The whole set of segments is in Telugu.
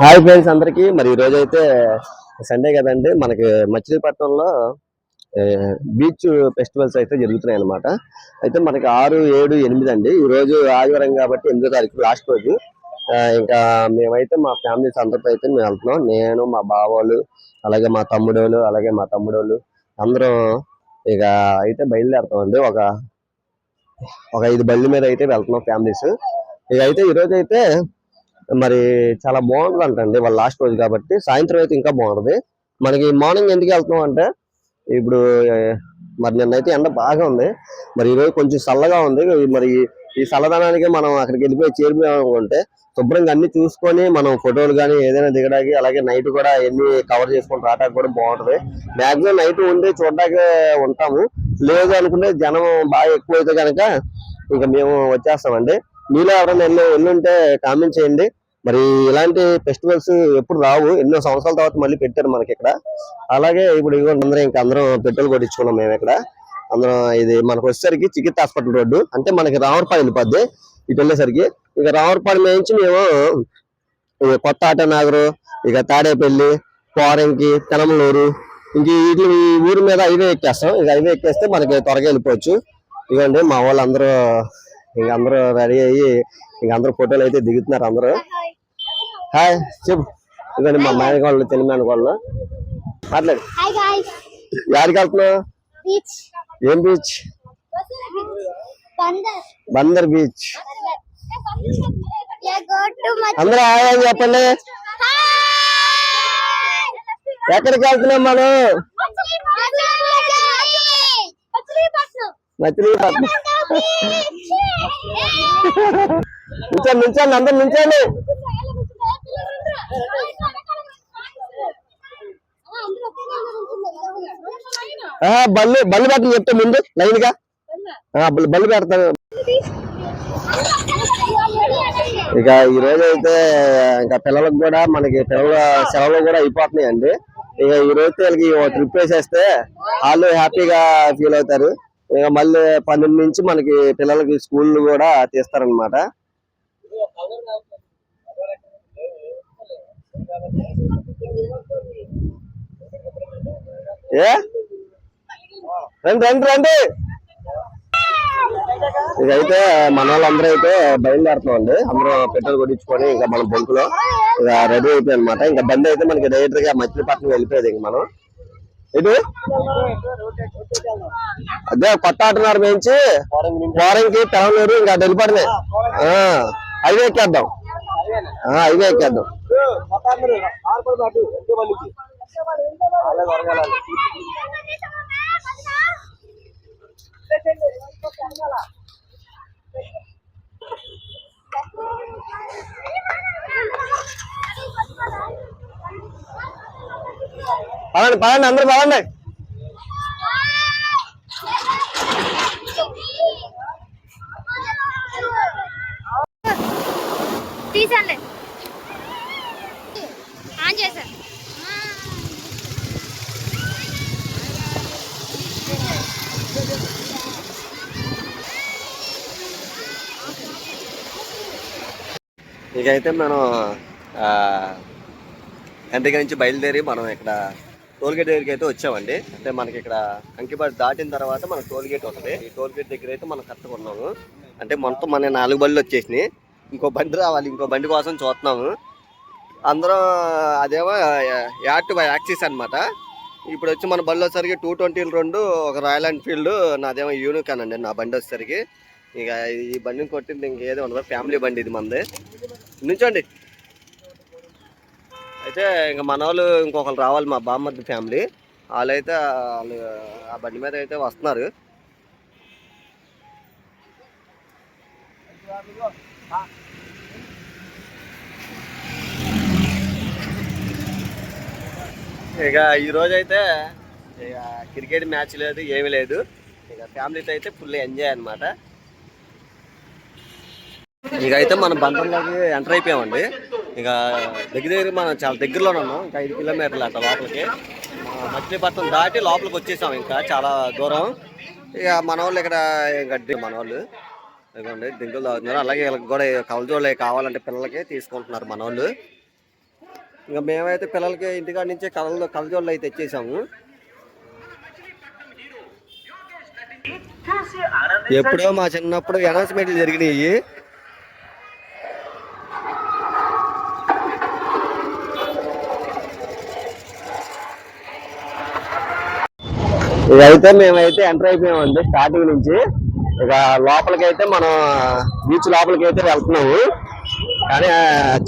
హాయ్ ఫ్రెండ్స్ అందరికి. మరి ఈ రోజు అయితే సండే కదండి. మనకి మచిలీపట్నంలో బీచ్ ఫెస్టివల్స్ అయితే జరుగుతున్నాయి అన్నమాట అయితే మనకి ఆరు ఏడు ఎనిమిది అండి. ఈ రోజు ఆదివారం కాబట్టి ఎనిమిదో తారీఖు లాస్ట్ రోజు. ఇంకా మేమైతే మా ఫ్యామిలీస్ అందరితో అయితే మేము వెళ్తున్నాం. నేను మా బావోళ్ళు అలాగే మా తమ్ముడోళ్ళు అలాగే మా తమ్ముడోళ్ళు అందరం ఇక అయితే బయలుదేరుతామండి. ఒక ఒక ఐదు బళ్ళు మీద అయితే వెళ్తున్నాం ఫ్యామిలీస్. ఇక అయితే ఈరోజు అయితే మరి చాలా బాగుంటుంది అంటండి వాళ్ళ లాస్ట్ రోజు కాబట్టి. సాయంత్రం అయితే ఇంకా బాగుంటుంది. మనకి మార్నింగ్ ఎందుకు వెళ్తున్నాం అంటే ఇప్పుడు మరి నిన్నైతే ఎండ బాగా ఉంది. మరి ఈరోజు కొంచెం చల్లగా ఉంది. మరి ఈ చల్లదనానికి మనం అక్కడికి వెళ్ళిపోయి చేరిపోయామనుకుంటే శుభ్రంగా అన్ని చూసుకొని మనం ఫోటోలు కానీ ఏదైనా దిగడానికి అలాగే నైట్ కూడా ఎన్ని కవర్ చేసుకొని రావడానికి కూడా బాగుంటుంది. మ్యాక్సిమం నైట్ ఉండి చూడడానికి ఉంటాము. లేదు అనుకుంటే జనం బాగా ఎక్కువ అయితే కనుక ఇంకా మేము వచ్చేస్తామండి. మీలో ఎవరైనా ఎన్నో ఎన్నో ఉంటే కామెంట్ చేయండి. మరి ఇలాంటి ఫెస్టివల్స్ ఎప్పుడు రావు. ఎన్నో సంవత్సరాల తర్వాత మళ్ళీ పెట్టారు మనకి ఇక్కడ. అలాగే ఇప్పుడు ఇదిగోండి అందరం ఇంకా అందరం పెట్రోల్ కొట్టించుకున్నాం మేము ఇక్కడ. అందరం ఇది మనకు వచ్చేసరికి చికిత్స హాస్పిటల్ రోడ్డు. అంటే మనకి రామర్పాడు వెళ్ళిపోద్ది ఇటు వెళ్ళేసరికి. ఇక రామర్పాడు నుంచి మేము ఇక కొత్త ఆట నగరు ఇక తాడేపల్లి పోరంకి తెనమలూరు ఇంక వీటి ఈ ఊరి మీద హైవే ఎక్కేస్తాం. ఇక హైవే ఎక్కేస్తే మనకి త్వరగా వెళ్ళిపోవచ్చు. ఇదిగోండి మా వాళ్ళందరూ ఇంక అందరూ రెడీ అయ్యి ఇంక అందరూ ఫోటోలు అయితే దిగుతున్నారు అందరూ. హాయ్ చెప్పు. ఇదిగోండి మా మేనకోళ్ళు చిన్న మేనకోళ్ళు మాట్లాడు. హాయ్ గాయ్స్ యాడికి వెళ్తున్నావు? బీచ్ ఏం బీచ్ బందర్ బీచ్ అందరూ హాయ్ అని చెప్పండి. ఎక్కడికి వెళ్తున్నాం మనం? మచిలీపట్నం. నుంచండి నుంచండి అందరు నుంచండి ఆ, బల్లి బల్లి పెట్టని చెప్తే ముందు లైన్గా బల్లి పెడతాను. ఇక ఈ రోజు అయితే ఇంకా పిల్లలకు కూడా మనకి పిల్లల సెలవులు కూడా అయిపోతున్నాయి అండి ఇక ఈ రోజు వీళ్ళకి ఓ ట్రిప్ వేసేస్తే వాళ్ళు హ్యాపీగా ఫీల్ అవుతారు. ఇక మళ్ళీ పన్నెండు నుంచి మనకి పిల్లలకి స్కూల్ కూడా తీస్తారనమాట ఏ? రండి రండి రండి. ఇదైతే మన వాళ్ళందరూ అయితే బయలుదేరుతున్నాం అండి అందరూ పెట్రోల్ కొట్టించుకొని ఇంకా మన బొంకులో ఇక రెడీ అయిపోయి అనమాట ఇంకా బండి అయితే మనకి డైరెక్ట్గా మచిలీపట్నం వెళ్ళిపోయేది ఇంక మనం. ఇది అదే కొత్త ఆటనారు మేంచి వారంకి తెలంగాణ ఇంకా అటు హైవే ఎక్కేద్దాం. హైవే ఎక్కేద్దాం. Thank you. పదండి పదండి అందరూ పదండి. తీసండి. ఆన్ చేశాను ఇకైతే మనం ఆ, నుంచి బయలుదేరి మనం ఇక్కడ టోల్గేట్ దగ్గరికి అయితే వచ్చామండి. అంటే మనకి ఇక్కడ కంకిపాడు దాటిన తర్వాత మనకు టోల్గేట్ ఉంటుంది వస్తుంది. ఈ టోల్గేట్ దగ్గర అయితే మనం కరెక్ట్గా ఉన్నాము. అంటే మొత్తం మన నాలుగు బండ్లు వచ్చేసినాయి. ఇంకో బండి రావాలి. ఇంకో బండి కోసం చూస్తున్నాము. అందరం అదేమో యాక్ట్ బై యాక్సిస్ అనమాట ఇప్పుడు వచ్చి మన బండి వచ్చేసరికి టూ ట్వంటీలు రెండు ఒక రాయల్ ఎన్ఫీల్డ్ నాదేమో యూనికాన్ అండి నా బండి వచ్చేసరికి. ఇక ఈ బండిని కొట్టింది ఇంకేదో ఉండదు. ఫ్యామిలీ బండి ఇది మనది. నుంచోండి. అయితే ఇంకా మన వాళ్ళు ఇంకొకరు రావాలి మా బామ్మద్ది ఫ్యామిలీ. వాళ్ళైతే వాళ్ళు ఆ బండి మీద అయితే వస్తున్నారు. ఇక ఈరోజు అయితే ఇక క్రికెట్ మ్యాచ్ లేదు ఏమీ లేదు. ఇక ఫ్యామిలీతో అయితే ఫుల్ ఎంజాయ్ అనమాట ఇక అయితే మనం బంధంలోకి ఎంటర్ అయిపోయామండి. ఇక దగ్గర దగ్గర మనం చాలా దగ్గరలోనే ఉన్నాం ఇంకా ఐదు కిలోమీటర్లు అట్లా లోపలికి. మచిలీపట్నం దాటి లోపలికి వచ్చేసాం ఇంకా చాలా దూరం. ఇక మన వాళ్ళు ఇక్కడ గడ్డి మన వాళ్ళు. ఇదిగోండి దింకులు తాగుతున్నారు. అలాగే వీళ్ళకి కూడా కలజోళ్ళు కావాలంటే పిల్లలకి తీసుకుంటున్నారు మన వాళ్ళు. ఇంకా మేమైతే పిల్లలకి ఇంటికాడ నుంచే కలలు కలజోళ్ళు అయితే తెచ్చేసాము. ఎప్పుడో మా చిన్నప్పుడు అనౌన్స్మెంట్లు జరిగినాయి. ఇదైతే మేమైతే ఎంటర్ అయిపోయామండి స్టార్టింగ్ నుంచి. ఇక లోపలికైతే మనం బీచ్ లోపలికి అయితే వెళ్తున్నాము. కానీ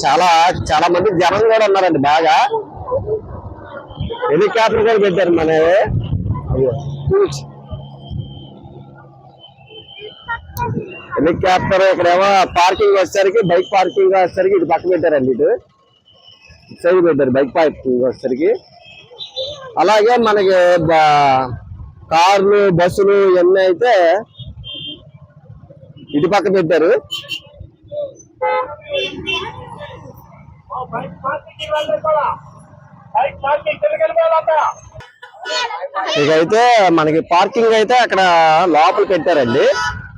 చాలా చాలా మంది జనం కూడా ఉన్నారండి బాగా. హెలికాప్టర్ కూడా పెట్టారు మన హెలికాప్టర్ ఇక్కడేమో పార్కింగ్ వచ్చేసరికి బైక్ పార్కింగ్ వచ్చేసరికి ఇటు పక్క పెట్టారండి ఇటు. సైడ్ పెట్టారు బైక్ పార్కింగ్ వచ్చేసరికి. అలాగే మనకి కార్లు బస్సులు ఇవన్నీ అయితే ఇటు పక్క పెట్టారు. ఇకైతే మనకి పార్కింగ్ అయితే అక్కడ లోపల పెట్టారండి.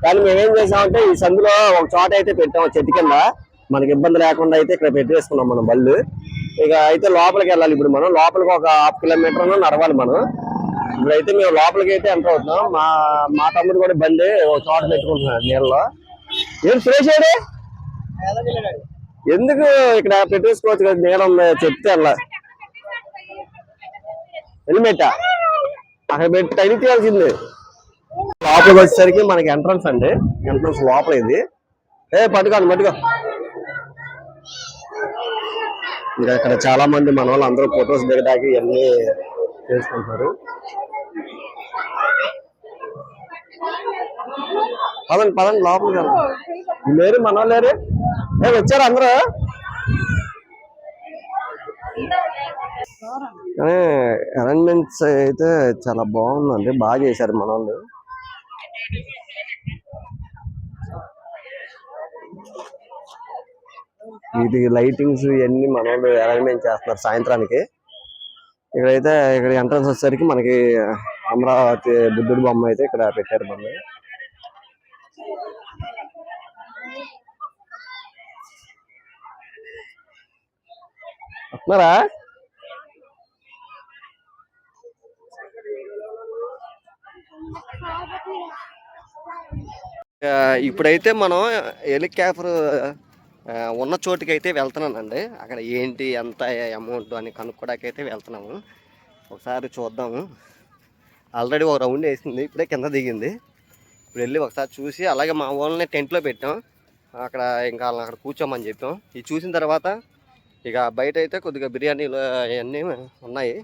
కానీ మేమేం చేసామంటే ఈ సందులో ఒక చోట అయితే పెట్టాము చెట్టు కింద. మనకి ఇబ్బంది లేకుండా అయితే ఇక్కడ పెట్టేసుకున్నాం మనం బళ్ళు. ఇక అయితే లోపలికి వెళ్ళాలి ఇప్పుడు మనం. లోపలికి ఒక హాఫ్ కిలోమీటర్ నడవాలి మనం. ఇప్పుడైతే మేము లోపలికి అయితే ఎంటర్ అవుతున్నాం. మా మా తమ్ముడు కూడా బండి ఒక చోట పెట్టుకుంటున్నాడు నీళ్ళలో. ఏం సురేష్ ఏడి? ఎందుకు ఇక్కడ పెట్టేసుకోవచ్చు కదా? నీడ చెప్తే అలా. హెల్మెట్ అక్కడ పెట్టి తీయాల్సింది. లోపలికి వచ్చేసరికి మనకి ఎంట్రన్స్ అండి. ఎంట్రన్స్ లోపల ఇది. ఏ పట్టుకోండి పట్టుకో. ఇంకా ఇక్కడ చాలా మంది మన వాళ్ళు అందరూ ఫొటోస్ దిగడానికి ఇవన్నీ చేసుకుంటారు పదండి పదండి లోపలికి లేరు మన లేరు. ఏ వచ్చారు అందరూ? కానీ అరేంజ్మెంట్స్ అయితే చాలా బాగుందండి. బాగా చేశారు మన వాళ్ళు వీటికి లైటింగ్స్ ఇవన్నీ మన వాళ్ళు అరేంజ్మెంట్ చేస్తున్నారు సాయంత్రానికి. ఇక్కడైతే ఇక్కడ ఎంట్రన్స్ వచ్చేసరికి మనకి అమరావతి బుద్ధుడి బొమ్మ అయితే ఇక్కడ పెట్టారు బొమ్మ. వస్తున్నారా? ఇప్పుడైతే మనం హెలికాప్టర్ ఉన్న చోటుకి అయితే వెళ్తున్నానండి. అక్కడ ఏంటి ఎంత అమౌంట్ అని కనుక్కోడానికి అయితే వెళ్తున్నాము. ఒకసారి చూద్దాము. ఆల్రెడీ ఒక రౌండ్ వేసింది ఇప్పుడే కింద దిగింది. ఇప్పుడు వెళ్ళి ఒకసారి చూసి అలాగే మా వాళ్ళని టెంట్లో పెట్టాం. అక్కడ ఇంకా వాళ్ళని అక్కడ కూర్చోమని చెప్పాం. ఇది చూసిన తర్వాత ఇక బయట అయితే కొద్దిగా బిర్యానీలు అవన్నీ ఉన్నాయి.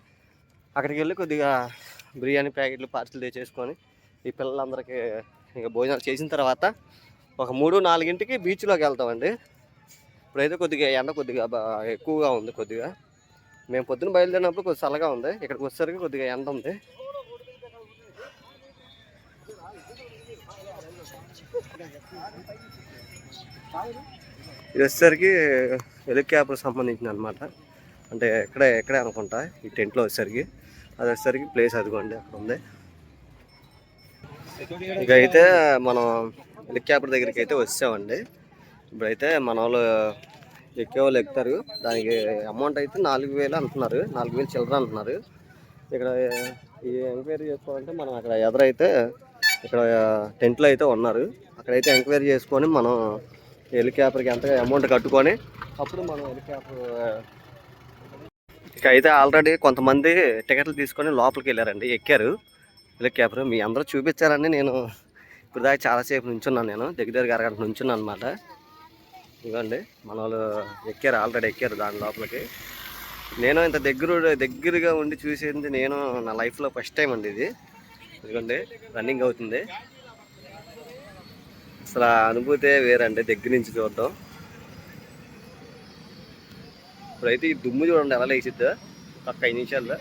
అక్కడికి వెళ్ళి కొద్దిగా బిర్యానీ ప్యాకెట్లు పార్సిల్ తెచ్చేసుకొని ఈ పిల్లలందరికీ ఇంకా భోజనాలు చేసిన తర్వాత ఒక మూడు నాలుగింటికి బీచ్లోకి వెళ్తామండి. ఇప్పుడైతే కొద్దిగా ఎండ కొద్దిగా ఎక్కువగా ఉంది కొద్దిగా. మేము పొద్దున బయలుదేరినప్పుడు కొద్దిగా చల్లగా ఉంది. ఇక్కడికి వచ్చేసరికి కొద్దిగా ఎండ ఉంది. ఇది వచ్చేసరికి హెలికాప్టర్ సంబంధించింది అనమాట అంటే ఎక్కడే ఎక్కడే అనుకుంటా ఈ టెంట్లో వచ్చేసరికి. అది వచ్చేసరికి ప్లేస్ అదిగోండి అక్కడ ఉంది. ఇక అయితే మనం హెలికాప్టర్ దగ్గరికి అయితే వచ్చామండి. ఇప్పుడైతే మన వాళ్ళు ఎక్కే వాళ్ళు ఎక్కుతారు. దానికి అమౌంట్ అయితే నాలుగు వేలు అంటున్నారు. నాలుగు వేలు చిల్లర అంటున్నారు. ఇక్కడ ఈ ఎంక్వైరీ చేసుకోవాలంటే మనం అక్కడ ఎదురైతే ఇక్కడ టెంట్లో అయితే ఉన్నారు. అక్కడైతే ఎంక్వైరీ చేసుకొని మనం హెలికాప్టర్కి ఎంత అమౌంట్ కట్టుకొని అప్పుడు మనం హెలికాప్టర్ ఇక అయితే ఆల్రెడీ కొంతమంది టికెట్లు తీసుకొని లోపలికి వెళ్ళారండి. ఎక్కారు. హెలికాప్టర్ మీ అందరూ చూపించారని నేను ఇప్పుడు దాకా చాలాసేపు నుంచున్నాను నేను. దగ్గర దగ్గర అరగంట నుంచున్నాను అనమాట ఇదిగోండి మన వాళ్ళు ఎక్కారు ఆల్రెడీ ఎక్కారు దాని లోపలికి. నేను ఇంత దగ్గర దగ్గరగా ఉండి చూసేది నేను నా లైఫ్లో ఫస్ట్ టైం అండి ఇది. ఇదిగోండి రన్నింగ్ అవుతుంది. అసలు ఆ అనుభూతే వేరండి దగ్గర నుంచి చూద్దాం ఇప్పుడైతే ఈ దుమ్ము చూడండి ఎలా లేచిద్దా. ఒక ఐదు నిమిషాల్లో.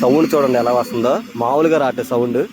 సౌండ్ చూడండి ఎలా వస్తుందో. మామూలుగా రాటే సౌండ్.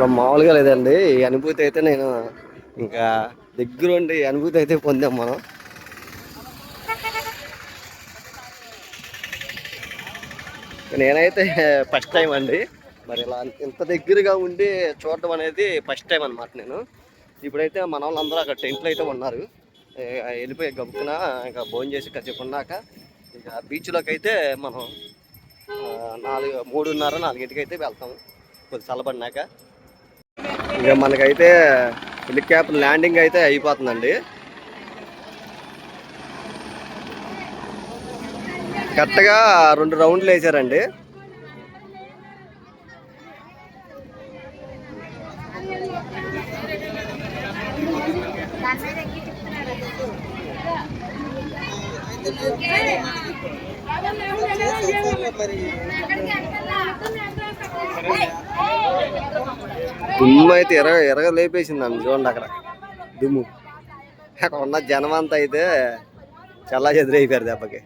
అసలు మామూలుగా లేదండి. ఈ అనుభూతి అయితే నేను ఇంకా దగ్గరుండి ఈ అనుభూతి అయితే పొందాం మనం. నేనైతే ఫస్ట్ టైం అండి. మరి ఇలా ఇంత దగ్గరగా ఉండి చూడడం అనేది ఫస్ట్ టైం అనమాట నేను. ఇప్పుడైతే మన వాళ్ళందరూ అక్కడ టెంట్లు అయితే ఉన్నారు. వెళ్ళిపోయి గబుక్కున ఇంకా భోజనం చేసి కాసేపు ఉన్నాక ఇంకా బీచ్లోకి అయితే మనం నాలుగు మూడున్నర నాలుగింటికి అయితే వెళ్తాము. కొద్ది చల్లబడినాక. ఇంకా మనకైతే హెలికాప్టర్ ల్యాండింగ్ అయితే అయిపోతుందండి. కరెక్ట్గా రెండు రౌండ్లు వేసారండి. దుమ్ము అయితే ఎరగ ఎరగ లేపేసింది నన్ను చూడండి అక్కడ. దుమ్ము. అక్కడ ఉన్న జనం అంతా అయితే చల్లా చెదిరైపోయారు దెబ్బకి.